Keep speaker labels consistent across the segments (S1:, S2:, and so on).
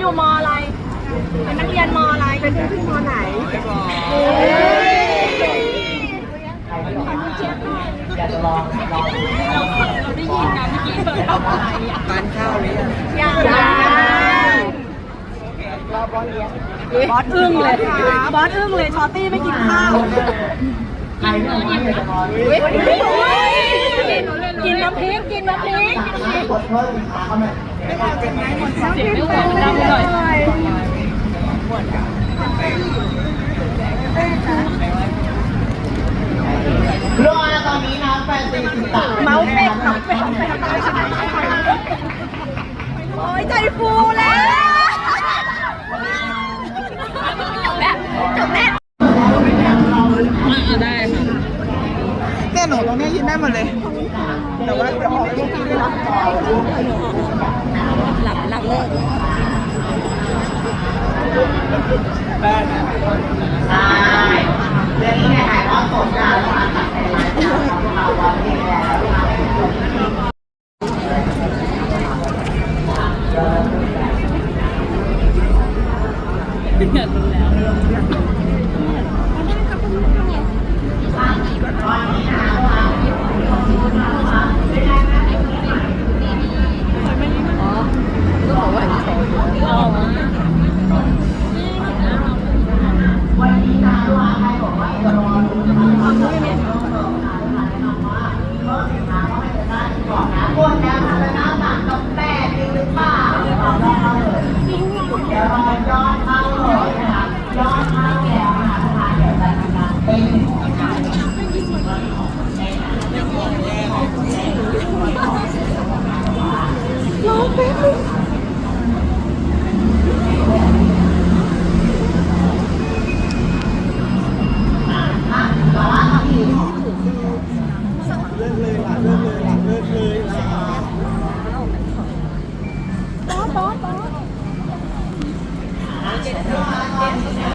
S1: ออยู่
S2: มออะไร เป็นนักเรียนมออะไร เป็นเพื่อนมอไหนเฮ้ย
S1: อยากจะลองลอง
S2: เราได้ยินกันเมื่อกี้เปิดทำอะไรอะ
S1: ทานข้าวหรือยัง
S2: ยังบอสอึ้งเลยบอสอึ้งเลยชอตตี้ไม่กินข้าว
S1: ใครไม่รู้อยากจะลอง
S2: กินน้ำพริกกินน้ำพริก
S1: สามารถกด เพิ่มอีกขาเข้ามา
S2: เสียงไม่ไหวดังหน่อย
S1: รอตอนนี้นะแฟนตีสิบสาม
S2: เมาเป็ดเมาเป็ดโอ้ยใจฟูแล้วจบแล้ว
S3: เนี่ยหนูตรงนี้ยยืนได้หมดเลย แต่ว่าจะออกลูกที่ได้รับ
S2: หลับหลับเลิก
S1: ใช่เรื่องนี้นี่ยถ่ายทอดสดกันผ่านทางไทยรัฐจ 何?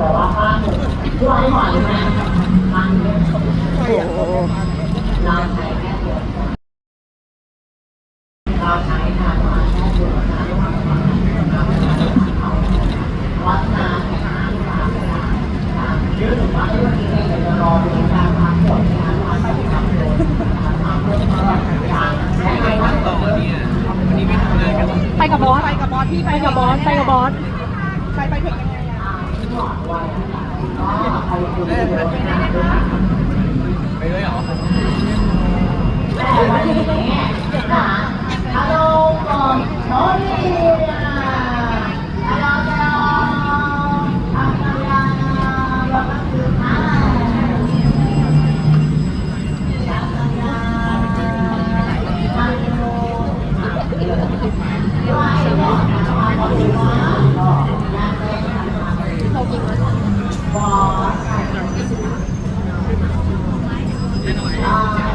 S1: บอกว่าป้าหนูช่วยหน่อยนะ
S4: มัน
S1: โอ้โห
S4: เราใช้แค่เดียวเราใช้ทางมาแค่เดียวนะวัดน้ำน้ำน้ำน้ำยืดหรือว่าเมื่อกี้เนี่ยเดี๋ยวจะรอดูการพักผ่อนการพักผ่อนการโดนทำเพื่อเพื่อการและในวันต่อเนี่ย
S2: ไปกับบอสไปกับบอสพี่ไปกับบอสไปกับบอส
S1: ไปไปถึงยังไง
S4: ก่อนไว้น
S2: รอไป
S4: เหรอแม่เรอทม่าจอ บอ
S1: ส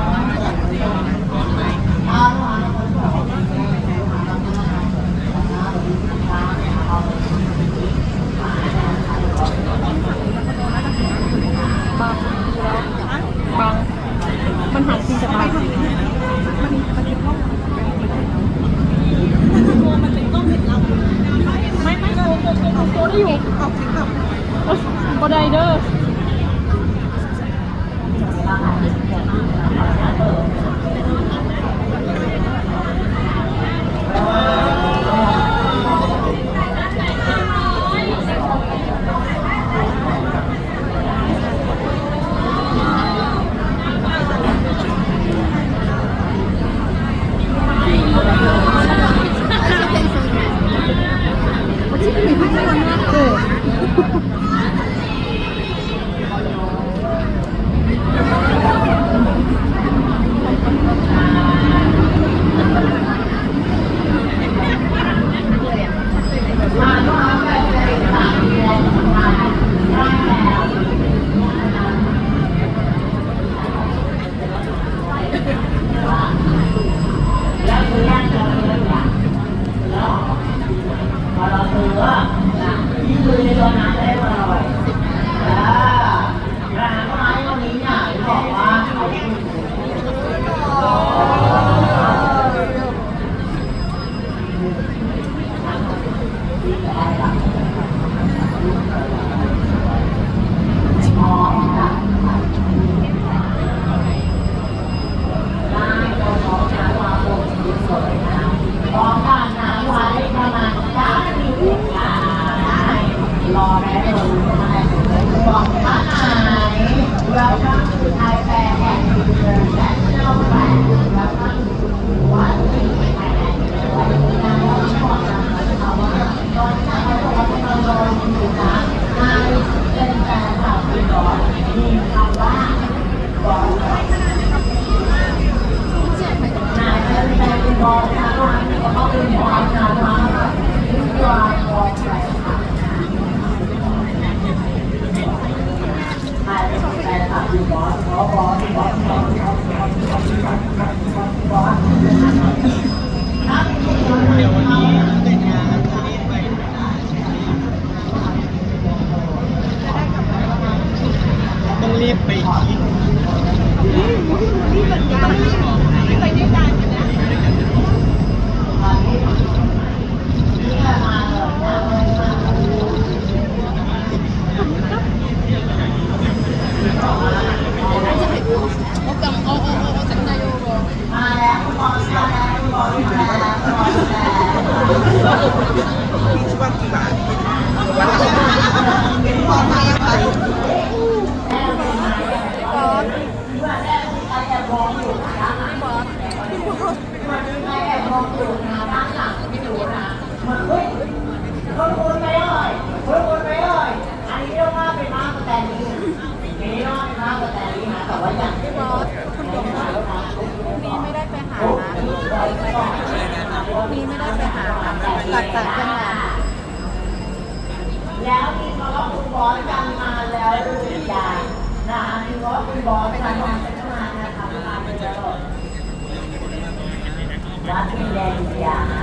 S1: ต้องรีบไปคิด นะบ้านหลังพี่ดูนะเฮ้ยคนโอนไปเลยคนนไปเลยอันนี้เรียกว่าเป็นมากแต่นี้นี้เป็มากแต่นี้แต่ว่าอย่างที่บอสคุณบอกว่านี้ไม่ได้ไปหานะนี้ไม่ได้ไปหาหลักจากังหวัแล้วมีมาว่าคุณบอสกันมาแล้วดูดีนะมีว่าคุณบอสกันมา Rock and Daddy, yeah.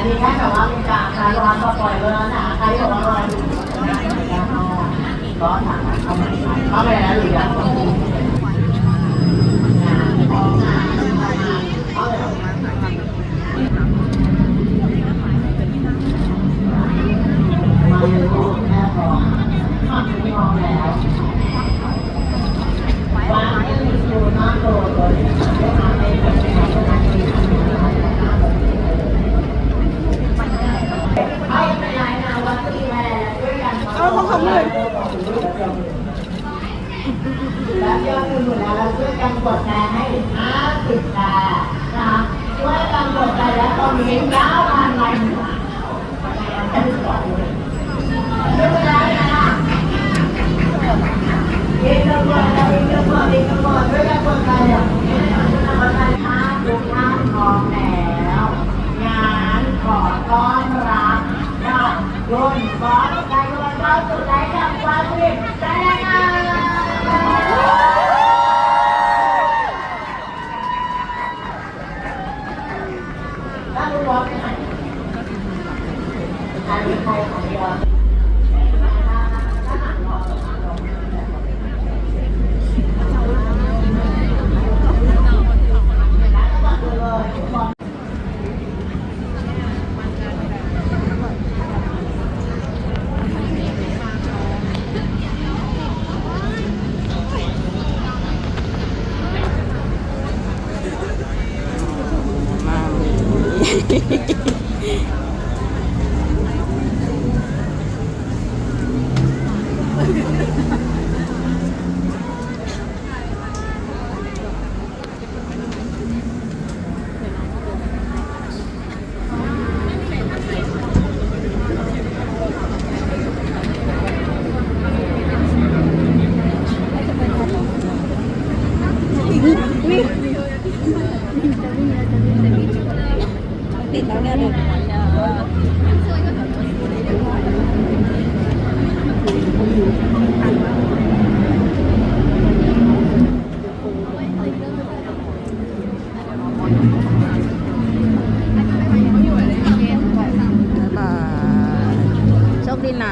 S1: อันนี้แค่แบบว่า
S3: มีจ
S1: นการคลายร้อนก็ปล่อยร้อนนะคลายร้อนก็ปล่อยร้อนนะเข้ามาเข้ามาแล้วหรือยังมาแล้วว่าอยู่นอกโลกเลย
S2: ಮಾಡಿದ್ರು ನಾಳೆ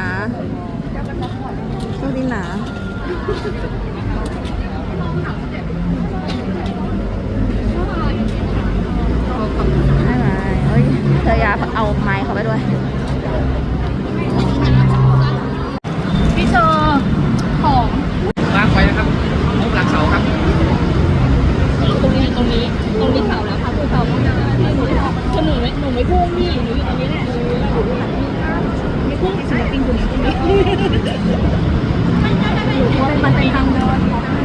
S2: า
S5: ไม่ไหมเอ้ยเธออย่าเอาไม้เขาไปด้วย พี่โชว์ของ
S3: ล้างไว้นะครับมุกหลังเสาครับ
S5: ตรงนี้ตรงนี้ตรงนี้เสาแล้วค่ะคือเสาตรงนั้นให้หนูคือหนูไม่หนูไม่พุ่งพี่หนูอยู่ตรงนี้แหละ Pantay-pantay hanggang.